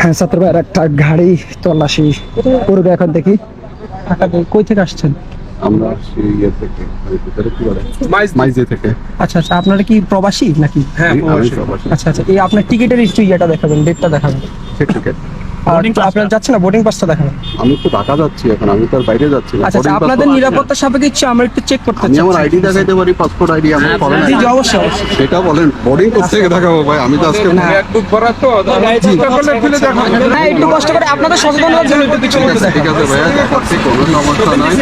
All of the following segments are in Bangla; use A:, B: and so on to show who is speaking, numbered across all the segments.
A: হ্যাঁ ছাত্র ভাইয়ের একটা গাড়ি তল্লাশি করবে এখন দেখি। কই থেকে আসছেন?
B: আমরা ইয়ে থেকে
A: আচ্ছা আচ্ছা আপনারা কি প্রবাসী নাকি?
B: আমি
A: আচ্ছা আচ্ছা এই আপনার টিকিটের ইস্যু ইয়েটা দেখাবেন ডেটটা দেখাবেন।
B: টিকেট
A: আপনার যাচ্ছে না? বোর্ডিং পাসটা দেখাবেন
B: আমি তো ঢাকা যাচ্ছি এখন আমি তো বাইরে যাচ্ছি না।
A: আচ্ছা আচ্ছা
B: Boarding pass
A: আপনাদের নিরাপত্তা সাপেক্ষে ইচ্ছে আমরা একটু চেক করতে চাই
B: আমার আইডি দেখাইতে পারি পাসপোর্ট আইডি আমার করেন
A: জি জি অবশ্যই অবশ্যই।
B: সেটা বলেন বোর্ডিং করতে থেকে দেখাবো ভাই? আমি তো আজকে
A: হ্যাঁ একটু কষ্ট করে আপনাদের সচেতনতার জন্য একটু কিছু
B: ঠিক
A: বলতে
B: আছে ঠিক আছে ভাইয়া কোনো সমস্যা নাই।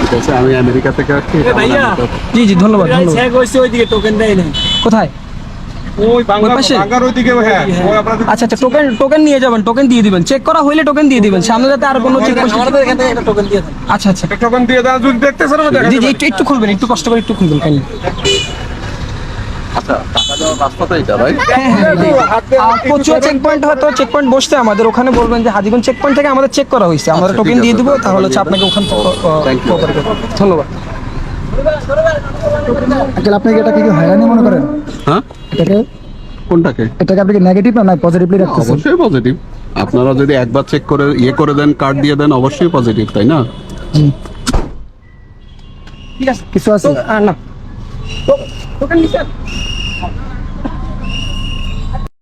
B: ঠিক আছে আমি আমেরিকা থেকে আসছি
A: জি জি ধন্যবাদ ধন্যবাদ।
C: ওইদিকে টোকেন দেয় নাই।
A: কোথায়? আচ্ছা আচ্ছা টোকেন টোকেন নিয়ে যাবেন টোকেন দিয়ে দিবেন। চেক করা হইলে টোকেন দিয়ে দিবেন। সামনে যাতে আর কোনো চেক
C: আমাদের এখান একটা টোকেন দিয়ে দেন।
A: আচ্ছা আচ্ছা।
D: টোকেন দিয়ে দেন যদি দেখতেছেন আমি
A: জি জি একটু একটু খুলবেন একটু কষ্ট করে একটু খুলবেন কাইন্ডলি
B: আচ্ছা এটা
A: চেক পয়েন্ট হয়তো চেক পয়েন্ট বসতে আমাদের ওখানে বলবেন যে হাজিগঞ্জ চেক পয়েন্ট থেকে আমাদের চেক করা হয়েছে। আমরা
B: আচ্ছা,
A: টোকেন দিয়ে
B: আছে,
A: দিব
B: তাহলে
A: হচ্ছে আপনাকে ওখান। ধন্যবাদ।
E: আঙ্কেল আপনি কি এটাকে কি হয়রানি মনে করেন?
B: হ্যাঁ?
E: এটাকে
B: কোনটাকে?
E: এটাকে আপনি কি নেগেটিভ না পজিটিভলি রাখতেছেন?
B: অবশ্যই পজিটিভ আপনারা যদি একবার চেক করে ইয়ে করে দেন কার্ড দিয়ে দেন অবশ্যই পজিটিভ তাই না?
A: ঠিক আছে
E: কিছু আছে?
A: না।